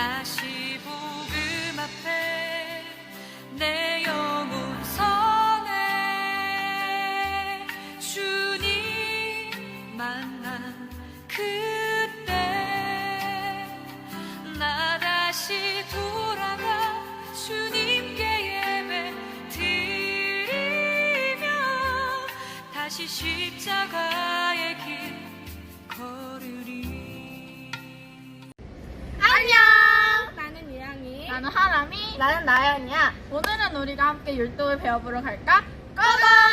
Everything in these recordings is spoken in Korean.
다시 복음 앞에 내 영혼 선해 주님 만난 그때 나 다시 돌아가 주님께 예배 드리며 다시 십자가 나는 하람이. 나는 나연이야. 오늘은 우리가 함께 율동을 배워보러 갈까? 고고!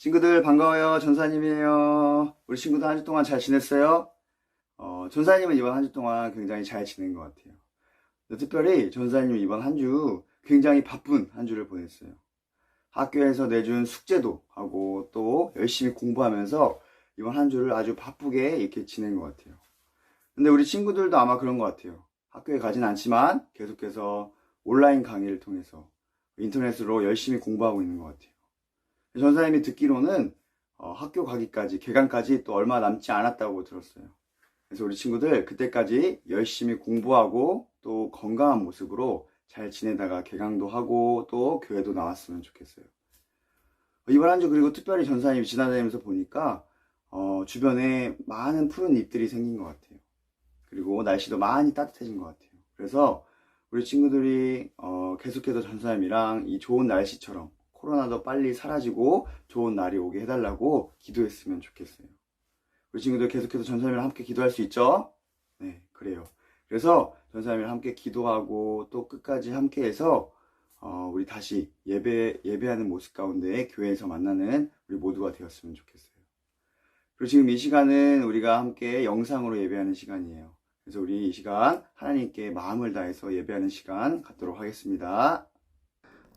친구들 반가워요. 전사님이에요. 우리 친구들 한 주 동안 잘 지냈어요? 어, 전사님은 이번 한 주 동안 굉장히 잘 지낸 것 같아요. 특별히 전사님은 이번 한 주 굉장히 바쁜 한 주를 보냈어요. 학교에서 내준 숙제도 하고 또 열심히 공부하면서 이번 한 주를 아주 바쁘게 이렇게 지낸 것 같아요. 근데 우리 친구들도 아마 그런 것 같아요. 학교에 가진 않지만 계속해서 온라인 강의를 통해서 인터넷으로 열심히 공부하고 있는 것 같아요. 전사님이 듣기로는 어, 학교 가기까지 개강까지 또 얼마 남지 않았다고 들었어요. 그래서 우리 친구들 그때까지 열심히 공부하고 또 건강한 모습으로 잘 지내다가 개강도 하고 또 교회도 나왔으면 좋겠어요. 이번 한 주 그리고 특별히 전사님이 지나다니면서 보니까 어, 주변에 많은 푸른 잎들이 생긴 것 같아요. 그리고 날씨도 많이 따뜻해진 것 같아요. 그래서 우리 친구들이 어, 계속해서 전사님이랑 이 좋은 날씨처럼 코로나도 빨리 사라지고 좋은 날이 오게 해달라고 기도했으면 좋겠어요. 우리 친구들 계속해서 전사님이랑 함께 기도할 수 있죠? 네, 그래요. 그래서 전사님이랑 함께 기도하고 또 끝까지 함께 해서 어, 우리 다시 예배, 예배하는 모습 가운데 교회에서 만나는 우리 모두가 되었으면 좋겠어요. 그리고 지금 이 시간은 우리가 함께 영상으로 예배하는 시간이에요. 그래서 우리 이 시간 하나님께 마음을 다해서 예배하는 시간 갖도록 하겠습니다.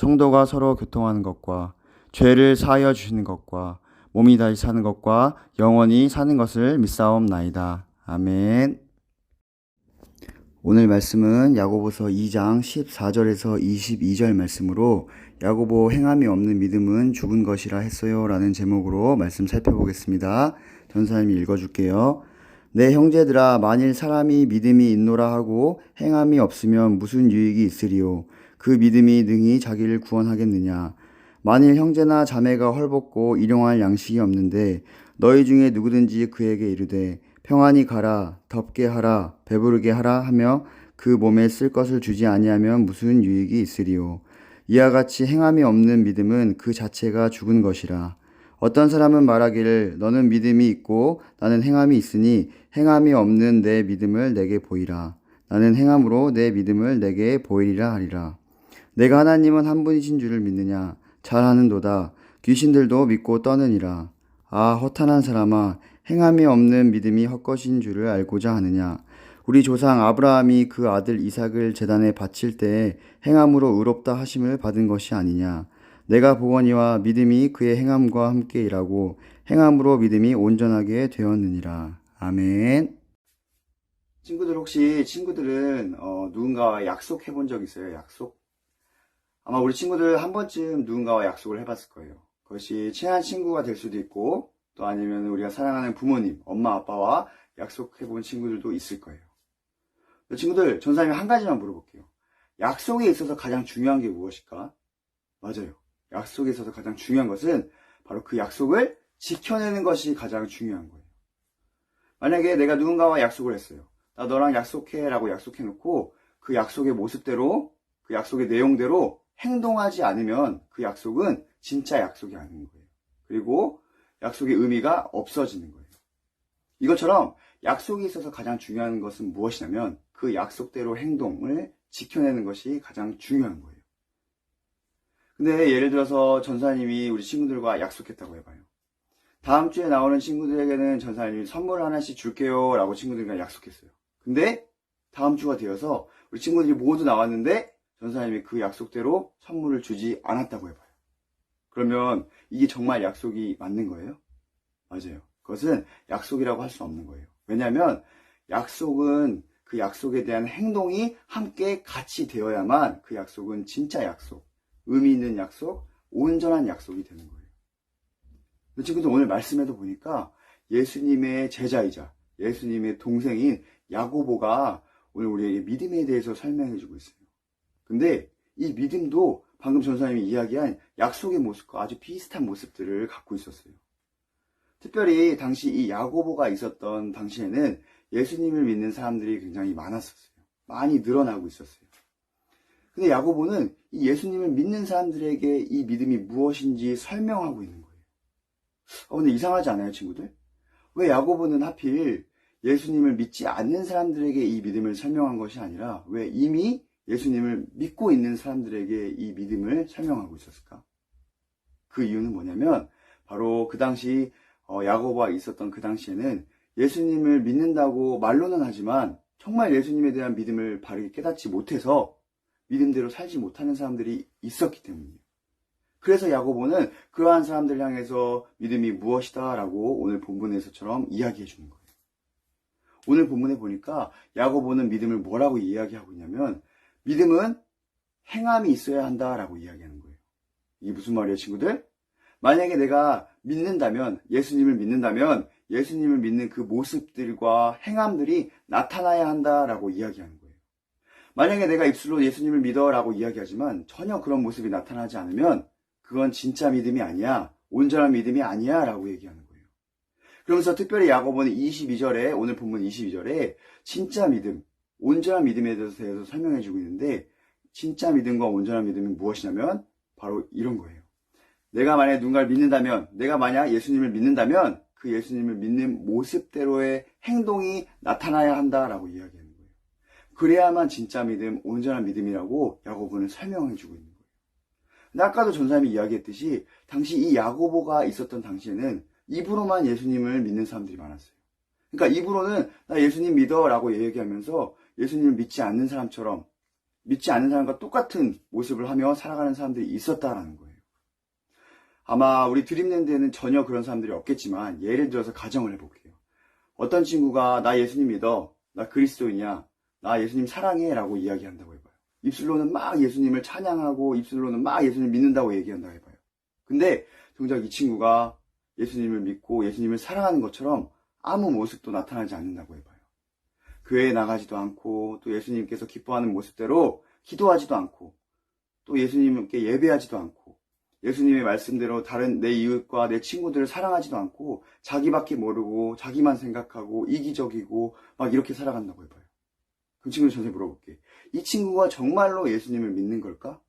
성도가 서로 교통하는 것과 죄를 사하여 주시는 것과 몸이 다시 사는 것과 영원히 사는 것을 믿사옵나이다. 아멘. 오늘 말씀은 야고보서 2장 14절에서 22절 말씀으로 야고보 행함이 없는 믿음은 죽은 것이라 했어요 라는 제목으로 말씀 살펴보겠습니다. 전사님이 읽어줄게요. 내 형제들아 만일 사람이 믿음이 있노라 하고 행함이 없으면 무슨 유익이 있으리요 그 믿음이 능히 자기를 구원하겠느냐 만일 형제나 자매가 헐벗고 일용할 양식이 없는데 너희 중에 누구든지 그에게 이르되 평안히 가라 덥게 하라 배부르게 하라 하며 그 몸에 쓸 것을 주지 아니하면 무슨 유익이 있으리요 이와 같이 행함이 없는 믿음은 그 자체가 죽은 것이라 어떤 사람은 말하기를 너는 믿음이 있고 나는 행함이 있으니 행함이 없는 내 믿음을 내게 보이라. 나는 행함으로 내 믿음을 내게 보이리라 하리라. 내가 하나님은 한 분이신 줄을 믿느냐? 잘하는도다. 귀신들도 믿고 떠느니라. 아, 허탄한 사람아, 행함이 없는 믿음이 헛것인 줄을 알고자 하느냐? 우리 조상 아브라함이 그 아들 이삭을 제단에 바칠 때에 행함으로 의롭다 하심을 받은 것이 아니냐? 내가 보거니와 믿음이 그의 행함과 함께 일하고 행함으로 믿음이 온전하게 되었느니라. 아멘. 친구들 혹시 친구들은 어, 누군가와 약속해 본 적 있어요? 약속? 아마 우리 친구들 한 번쯤 누군가와 약속을 해봤을 거예요. 그것이 친한 친구가 될 수도 있고 또 아니면 우리가 사랑하는 부모님, 엄마, 아빠와 약속해 본 친구들도 있을 거예요. 친구들, 전사님이 한 가지만 물어볼게요. 약속에 있어서 가장 중요한 게 무엇일까? 맞아요. 약속에 있어서 가장 중요한 것은 바로 그 약속을 지켜내는 것이 가장 중요한 거예요. 만약에 내가 누군가와 약속을 했어요. 나 너랑 약속해 라고 약속해 놓고 그 약속의 모습대로 그 약속의 내용대로 행동하지 않으면 그 약속은 진짜 약속이 아닌 거예요. 그리고 약속의 의미가 없어지는 거예요. 이것처럼 약속에 있어서 가장 중요한 것은 무엇이냐면 그 약속대로 행동을 지켜내는 것이 가장 중요한 거예요. 근데 예를 들어서 전사님이 우리 친구들과 약속했다고 해봐요. 다음 주에 나오는 친구들에게는 전사님이 선물 하나씩 줄게요 라고 친구들과 약속했어요. 근데 다음 주가 되어서 우리 친구들이 모두 나왔는데 전사님이 그 약속대로 선물을 주지 않았다고 해봐요. 그러면 이게 정말 약속이 맞는 거예요? 맞아요. 그것은 약속이라고 할 수 없는 거예요. 왜냐하면 약속은 그 약속에 대한 행동이 함께 같이 되어야만 그 약속은 진짜 약속, 의미 있는 약속, 온전한 약속이 되는 거예요. 친구들 오늘 말씀에도 보니까 예수님의 제자이자 예수님의 동생인 야고보가 오늘 우리에게 믿음에 대해서 설명해 주고 있어요. 근데 이 믿음도 방금 전사님이 이야기한 약속의 모습과 아주 비슷한 모습들을 갖고 있었어요. 특별히 당시 이 야고보가 있었던 당시에는 예수님을 믿는 사람들이 굉장히 많았었어요. 많이 늘어나고 있었어요. 근데 야고보는 이 예수님을 믿는 사람들에게 이 믿음이 무엇인지 설명하고 있는 거예요. 어, 근데 이상하지 않아요, 친구들? 왜 야고보는 하필 예수님을 믿지 않는 사람들에게 이 믿음을 설명한 것이 아니라 왜 이미 예수님을 믿고 있는 사람들에게 이 믿음을 설명하고 있었을까? 그 이유는 뭐냐면 바로 그 당시 어, 야고보가 있었던 그 당시에는 예수님을 믿는다고 말로는 하지만 정말 예수님에 대한 믿음을 바르게 깨닫지 못해서 믿음대로 살지 못하는 사람들이 있었기 때문이에요. 그래서 야고보는 그러한 사람들 향해서 믿음이 무엇이다라고 오늘 본문에서처럼 이야기해 주는 거예요. 오늘 본문에 보니까 야고보는 믿음을 뭐라고 이야기하고 있냐면 믿음은 행함이 있어야 한다라고 이야기하는 거예요. 이게 무슨 말이에요, 친구들? 만약에 내가 믿는다면, 예수님을 믿는다면, 예수님을 믿는 그 모습들과 행함들이 나타나야 한다라고 이야기하는 거예요. 만약에 내가 입술로 예수님을 믿어라고 이야기하지만 전혀 그런 모습이 나타나지 않으면 그건 진짜 믿음이 아니야. 온전한 믿음이 아니야. 라고 얘기하는 거예요. 그러면서 특별히 야고보는 22절에, 오늘 본문 22절에 진짜 믿음, 온전한 믿음에 대해서 설명해 주고 있는데 진짜 믿음과 온전한 믿음이 무엇이냐면 바로 이런 거예요. 내가 만약 누군가를 믿는다면, 내가 만약 예수님을 믿는다면 그 예수님을 믿는 모습대로의 행동이 나타나야 한다라고 이야기하는 거예요. 그래야만 진짜 믿음, 온전한 믿음이라고 야고보는 설명해 주고 있는 거예요. 근데 아까도 전사님이 이야기했듯이 당시 이 야고보가 있었던 당시에는 입으로만 예수님을 믿는 사람들이 많았어요. 그러니까 입으로는 나 예수님 믿어라고 얘기하면서 예수님을 믿지 않는 사람처럼 믿지 않는 사람과 똑같은 모습을 하며 살아가는 사람들이 있었다라는 거예요. 아마 우리 드림랜드에는 전혀 그런 사람들이 없겠지만 예를 들어서 가정을 해볼게요. 어떤 친구가 나 예수님 믿어, 나 그리스도이냐, 나 예수님 사랑해 라고 이야기한다고 해봐요. 입술로는 막 예수님을 찬양하고 입술로는 막 예수님 믿는다고 얘기한다고 해봐요. 근데 정작 이 친구가 예수님을 믿고 예수님을 사랑하는 것처럼 아무 모습도 나타나지 않는다고 해봐요. 교회에 나가지도 않고 또 예수님께서 기뻐하는 모습대로 기도하지도 않고 또 예수님께 예배하지도 않고 예수님의 말씀대로 다른 내 이웃과 내 친구들을 사랑하지도 않고 자기밖에 모르고 자기만 생각하고 이기적이고 막 이렇게 살아간다고 해봐요. 그 친구 전에 물어볼게. 이 친구가 정말로 예수님을 믿는 걸까?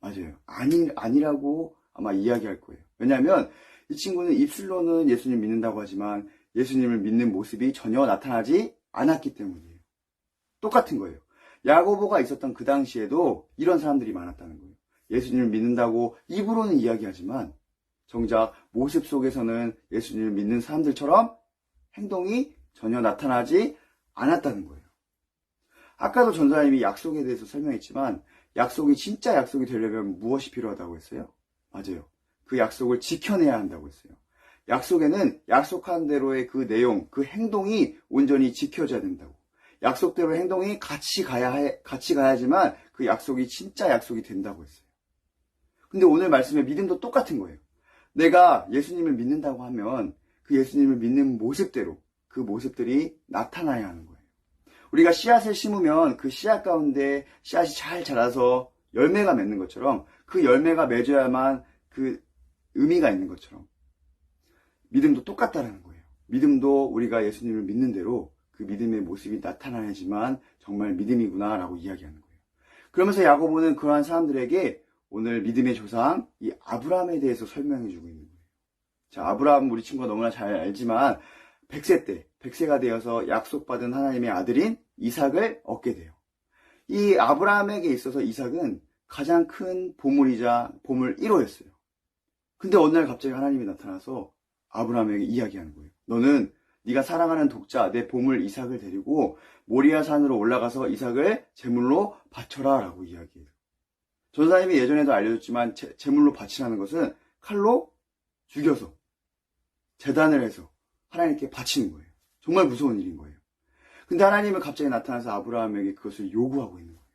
맞아요. 아니, 아니라고 아마 이야기할 거예요. 왜냐하면 이 친구는 입술로는 예수님 믿는다고 하지만 예수님을 믿는 모습이 전혀 나타나지 않았기 때문이에요. 똑같은 거예요. 야고보가 있었던 그 당시에도 이런 사람들이 많았다는 거예요. 예수님을 믿는다고 입으로는 이야기하지만 정작 모습 속에서는 예수님을 믿는 사람들처럼 행동이 전혀 나타나지 않았다는 거예요. 아까도 전사님이 약속에 대해서 설명했지만 약속이 진짜 약속이 되려면 무엇이 필요하다고 했어요? 맞아요. 그 약속을 지켜내야 한다고 했어요. 약속에는 약속한 대로의 그 내용, 그 행동이 온전히 지켜져야 된다고. 약속대로 행동이 같이 가야 해, 같이 가야지만 그 약속이 진짜 약속이 된다고 했어요. 근데 오늘 말씀의 믿음도 똑같은 거예요. 내가 예수님을 믿는다고 하면 그 예수님을 믿는 모습대로 그 모습들이 나타나야 하는 거예요. 우리가 씨앗을 심으면 그 씨앗 가운데 씨앗이 잘 자라서 열매가 맺는 것처럼 그 열매가 맺어야만 그 의미가 있는 것처럼 믿음도 똑같다라는 거예요. 믿음도 우리가 예수님을 믿는 대로 그 믿음의 모습이 나타나야지만 정말 믿음이구나라고 이야기하는 거예요. 그러면서 야고보는 그러한 사람들에게 오늘 믿음의 조상 이 아브라함에 대해서 설명해 주고 있는 거예요. 자, 아브라함 우리 친구가 너무나 잘 알지만 100세 때 100세가 되어서 약속받은 하나님의 아들인 이삭을 얻게 돼요. 이 아브라함에게 있어서 이삭은 가장 큰 보물이자 보물 1호였어요. 근데 어느 날 갑자기 하나님이 나타나서 아브라함에게 이야기하는 거예요. 너는 네가 사랑하는 독자 내 보물 이삭을 데리고 모리아 산으로 올라가서 이삭을 제물로 바쳐라라고 이야기해요. 전사님이 예전에도 알려줬지만 제, 제물로 바치라는 것은 칼로 죽여서 재단을 해서 하나님께 바치는 거예요. 정말 무서운 일인 거예요. 근데 하나님은 갑자기 나타나서 아브라함에게 그것을 요구하고 있는 거예요.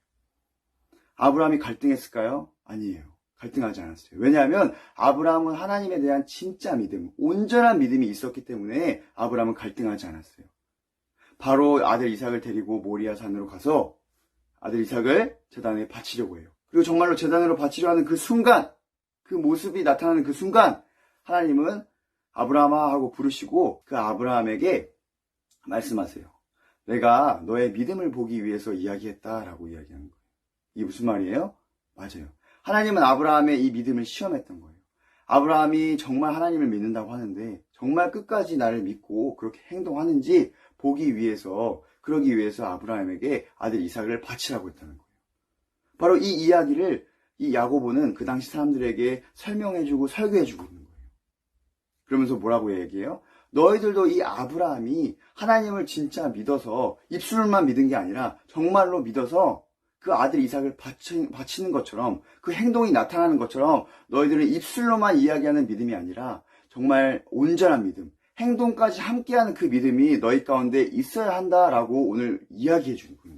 아브라함이 갈등했을까요? 아니에요. 갈등하지 않았어요. 왜냐하면 아브라함은 하나님에 대한 진짜 믿음, 온전한 믿음이 있었기 때문에 아브라함은 갈등하지 않았어요. 바로 아들 이삭을 데리고 모리아 산으로 가서 아들 이삭을 재단에 바치려고 해요. 그리고 정말로 재단으로 바치려 하는 그 순간, 그 모습이 나타나는 그 순간, 하나님은 아브라함아 하고 부르시고 그 아브라함에게 말씀하세요. 내가 너의 믿음을 보기 위해서 이야기했다라고 이야기하는 거예요. 이게 무슨 말이에요? 맞아요. 하나님은 아브라함의 이 믿음을 시험했던 거예요. 아브라함이 정말 하나님을 믿는다고 하는데 정말 끝까지 나를 믿고 그렇게 행동하는지 보기 위해서 그러기 위해서 아브라함에게 아들 이삭을 바치라고 했다는 거예요. 바로 이 이야기를 이 야고보는 그 당시 사람들에게 설명해주고 설교해주고 있는 거예요. 그러면서 뭐라고 얘기해요? 너희들도 이 아브라함이 하나님을 진짜 믿어서 입술만 믿은 게 아니라 정말로 믿어서 그 아들 이삭을 바치, 바치는 것처럼 그 행동이 나타나는 것처럼 너희들은 입술로만 이야기하는 믿음이 아니라 정말 온전한 믿음, 행동까지 함께하는 그 믿음이 너희 가운데 있어야 한다라고 오늘 이야기해 주는 거예요.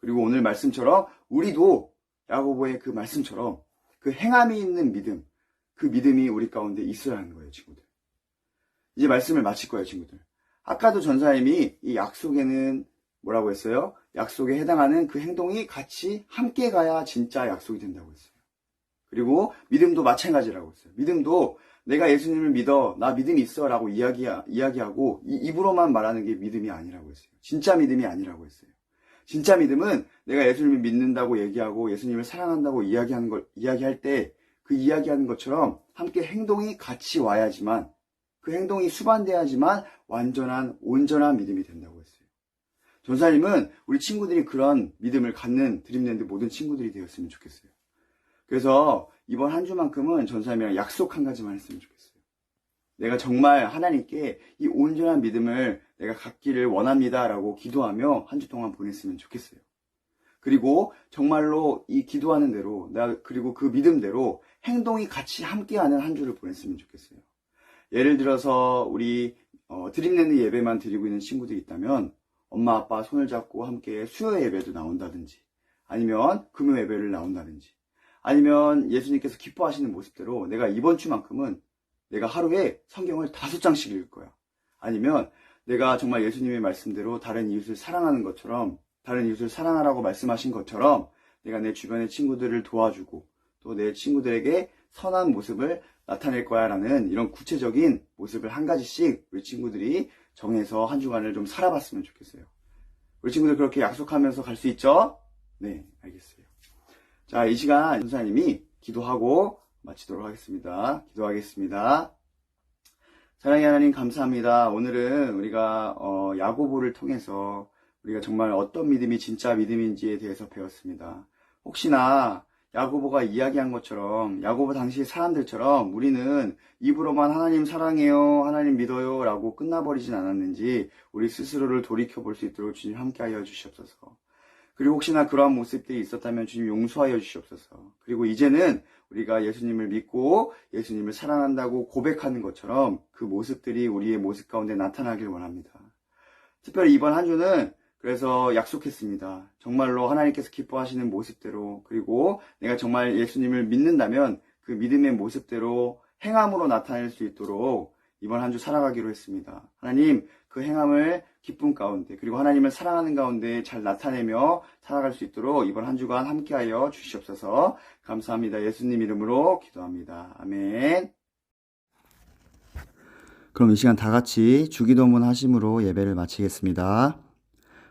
그리고 오늘 말씀처럼 우리도 야고보의 그 말씀처럼 그 행함이 있는 믿음, 그 믿음이 우리 가운데 있어야 하는 거예요, 친구들. 이제 말씀을 마칠 거예요, 친구들. 아까도 전사님이 이 약속에는 뭐라고 했어요? 약속에 해당하는 그 행동이 같이 함께 가야 진짜 약속이 된다고 했어요. 그리고 믿음도 마찬가지라고 했어요. 믿음도 내가 예수님을 믿어, 나 믿음이 있어 라고 이야기, 이야기하고 이 입으로만 말하는 게 믿음이 아니라고 했어요. 진짜 믿음이 아니라고 했어요. 진짜 믿음은 내가 예수님을 믿는다고 얘기하고 예수님을 사랑한다고 이야기하는 걸, 이야기할 때 그 이야기하는 것처럼 함께 행동이 같이 와야지만 그 행동이 수반돼야지만 완전한, 온전한 믿음이 된다고 했어요. 전사님은 우리 친구들이 그런 믿음을 갖는 드림랜드 모든 친구들이 되었으면 좋겠어요. 그래서 이번 한 주만큼은 전사님이랑 약속 한 가지만 했으면 좋겠어요. 내가 정말 하나님께 이 온전한 믿음을 내가 갖기를 원합니다 라고 기도하며 한 주 동안 보냈으면 좋겠어요. 그리고 정말로 이 기도하는 대로, 내가 그리고 그 믿음대로 행동이 같이 함께하는 한 주를 보냈으면 좋겠어요. 예를 들어서 우리 어, 드림랜드 예배만 드리고 있는 친구들이 있다면 엄마 아빠 손을 잡고 함께 수요 예배도 나온다든지 아니면 금요 예배를 나온다든지 아니면 예수님께서 기뻐하시는 모습대로 내가 이번 주만큼은 내가 하루에 성경을 다섯 장씩 읽을 거야. 아니면 내가 정말 예수님의 말씀대로 다른 이웃을 사랑하는 것처럼, 다른 이웃을 사랑하라고 말씀하신 것처럼 내가 내 주변의 친구들을 도와주고 또 내 친구들에게 선한 모습을 나타낼 거야 라는 이런 구체적인 모습을 한 가지씩 우리 친구들이 정해서 한 주간을 좀 살아봤으면 좋겠어요. 우리 친구들 그렇게 약속하면서 갈 수 있죠? 네, 알겠어요. 자, 이 시간 전사님이 기도하고 마치도록 하겠습니다. 기도하겠습니다. 사랑의 하나님 감사합니다. 오늘은 우리가 어, 야고보를 통해서 우리가 정말 어떤 믿음이 진짜 믿음인지에 대해서 배웠습니다. 혹시나 야고보가 이야기한 것처럼 야고보 당시 사람들처럼 우리는 입으로만 하나님 사랑해요, 하나님 믿어요 라고 끝나버리진 않았는지 우리 스스로를 돌이켜 볼 수 있도록 주님 함께하여 주시옵소서. 그리고 혹시나 그러한 모습들이 있었다면 주님 용서하여 주시옵소서. 그리고 이제는 우리가 예수님을 믿고 예수님을 사랑한다고 고백하는 것처럼 그 모습들이 우리의 모습 가운데 나타나길 원합니다. 특별히 이번 한 주는 그래서 약속했습니다. 정말로 하나님께서 기뻐하시는 모습대로 그리고 내가 정말 예수님을 믿는다면 그 믿음의 모습대로 행함으로 나타낼 수 있도록 이번 한 주 살아가기로 했습니다. 하나님 그 행함을 기쁨 가운데 그리고 하나님을 사랑하는 가운데 잘 나타내며 살아갈 수 있도록 이번 한 주간 함께하여 주시옵소서 감사합니다. 예수님 이름으로 기도합니다. 아멘. 그럼 이 시간 다 같이 주기도문 하심으로 예배를 마치겠습니다.